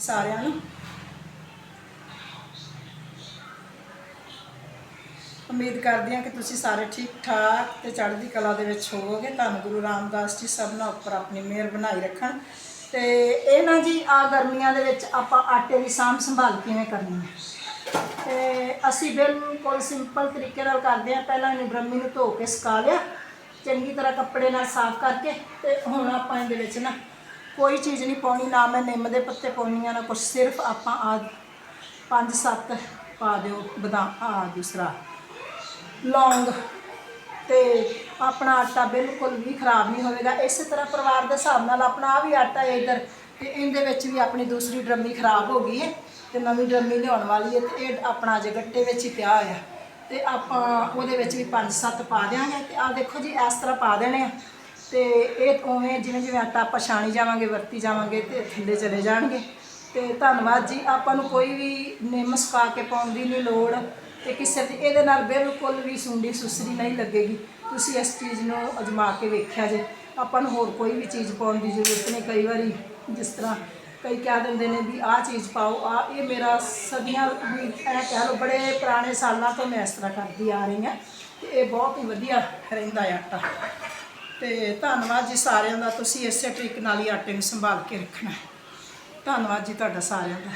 ਸਾਰਿਆਂ ਨੂੰ। ਉਮੀਦ ਕਰਦੇ ਹਾਂ ਕਿ ਤੁਸੀਂ ਸਾਰੇ ਠੀਕ ਠਾਕ ਤੇ ਚੜ੍ਹਦੀ ਕਲਾ ਦੇ ਵਿੱਚ ਹੋਵੋਗੇ। ਧੰਨ ਗੁਰੂ ਰਾਮਦਾਸ ਜੀ ਸਭਨਾਂ ਉੱਪਰ ਆਪਣੀ ਮਿਹਰ ਬਣਾਈ ਰੱਖਣ। ਤੇ ਇਹ ਨਾ ਜੀ ਆ ਗਰਮੀਆਂ ਦੇ ਵਿੱਚ ਆਪਾਂ ਆਟੇ ਦੀ ਸਾਂਭ ਸੰਭਾਲ ਕਿਵੇਂ ਕਰਨੀ ਹੈ? ਤੇ ਅਸੀਂ ਬਿਲਕੁਲ ਸਿੰਪਲ ਤਰੀਕੇ ਨਾਲ ਕਰਦੇ ਹਾਂ। ਪਹਿਲਾਂ ਇਹਨੂੰ ਬ੍ਰਹਮੀ ਨੂੰ ਧੋ ਕੇ ਸੁਕਾ ਲਿਆ। ਚੰਗੀ ਤਰ੍ਹਾਂ ਕੱਪੜੇ ਨਾਲ ਸਾਫ਼ ਕਰਕੇ ਤੇ ਹੁਣ ਆਪਾਂ ਇਹਦੇ ਵਿੱਚ ਨਾ ਕੋਈ ਚੀਜ਼ ਨਹੀਂ ਪਾਉਣੀ, ਨਾ ਮੈਂ ਨਿੰਮ ਦੇ ਪੱਤੇ ਪਾਉਣੀ ਆ, ਨਾ ਕੁਛ। ਸਿਰਫ ਆਪਾਂ ਆ ਪੰਜ ਸੱਤ ਪਾ ਦਿਓ, ਬਦਾਮ, ਆ ਦੂਸਰਾ। ਲੌਂਗ ਤੇ ਆਪਣਾ ਆਟਾ ਬਿਲਕੁਲ ਵੀ ਖਰਾਬ ਨਹੀਂ ਹੋਵੇਗਾ। ਇਸੇ ਤਰ੍ਹਾਂ ਪਰਿਵਾਰ ਦੇ ਹਿਸਾਬ ਨਾਲ ਆਪਣਾ ਆ ਵੀ ਆਟਾ ਹੈ ਇੱਧਰ, ਤੇ ਇਹਦੇ ਵਿੱਚ ਵੀ ਆਪਣੀ ਦੂਸਰੀ ਡਰਮੀ ਖਰਾਬ ਹੋ ਗਈ ਹੈ ਤੇ ਨਵੀਂ ਡਰਮੀ ਲਿਆਉਣ ਵਾਲੀ ਹੈ ਤੇ ਇਹ ਆਪਣਾ ਜੇ ਗੱਟੇ ਵਿੱਚ ਹੀ ਪਿਆ ਹੋਇਆ। ਤੇ ਆਪਾਂ ਉਹਦੇ ਵਿੱਚ ਵੀ ਪੰਜ ਸੱਤ ਪਾ ਦਿਆਂਗੇ ਤੇ ਆ ਦੇਖੋ ਜੀ, ਇਸ ਤਰ੍ਹਾਂ ਪਾ ਦੇਣੇ ਆ। ਤੇ ਇਹ ਉਵੇਂ ਜਿਵੇਂ ਜਿਵੇਂ ਆਟਾ ਆਪਾਂ ਛਾਣੀ ਜਾਵਾਂਗੇ, ਵਰਤੀ ਜਾਵਾਂਗੇ ਤੇ ਥੱਲੇ ਚਲੇ ਜਾਣਗੇ। ਤੇ ਧੰਨਵਾਦ ਜੀ, ਆਪਾਂ ਨੂੰ ਕੋਈ ਵੀ ਨਿੰਮ ਸੁਕਾ ਕੇ ਪਾਉਣ ਦੀ ਨਹੀਂ ਲੋੜ ਤੇ ਕਿਸੇ ਦੀ, ਇਹਦੇ ਨਾਲ ਬਿਲਕੁਲ ਵੀ ਸੁੰਡੀ ਸੁਸਰੀ ਨਹੀਂ ਲੱਗੇਗੀ। ਤੁਸੀਂ ਇਸ ਚੀਜ਼ ਨੂੰ ਅਜਮਾ ਕੇ ਵੇਖਿਆ ਜੇ। ਆਪਾਂ ਨੂੰ ਹੋਰ ਕੋਈ ਵੀ ਚੀਜ਼ ਪਾਉਣ ਦੀ ਜ਼ਰੂਰਤ ਨਹੀਂ ਕਈ ਵਾਰੀ, ਜਿਸ ਤਰ੍ਹਾਂ ਕਈ ਕਹਿ ਦਿੰਦੇ ਨੇ ਵੀ ਆਹ ਚੀਜ਼ ਪਾਓ ਆ ਇਹ ਮੇਰਾ ਸਦੀਆਂ ਵੀ ਇਹ ਕਹਿ ਲਓ ਬੜੇ ਪੁਰਾਣੇ ਸਾਲਾਂ ਤੋਂ ਮੈਂ ਇਸ ਤਰ੍ਹਾਂ ਕਰਦੀ ਆ ਰਹੀ ਹਾਂ ਤੇ ਇਹ ਬਹੁਤ ਹੀ ਵਧੀਆ ਰਹਿੰਦਾ ਹੈ ਆਟਾ। ਤੇ ਧੰਨਵਾਦ ਜੀ ਸਾਰਿਆਂ ਦਾ, ਤੁਸੀਂ ਇਸੇ ਤਰੀਕੇ ਨਾਲ ਹੀ ਆਟੇ ਨੂੰ ਸੰਭਾਲ ਕੇ ਰੱਖਣਾ ਧੰਨਵਾਦ ਜੀ ਤੁਹਾਡਾ ਸਾਰਿਆਂ ਦਾ।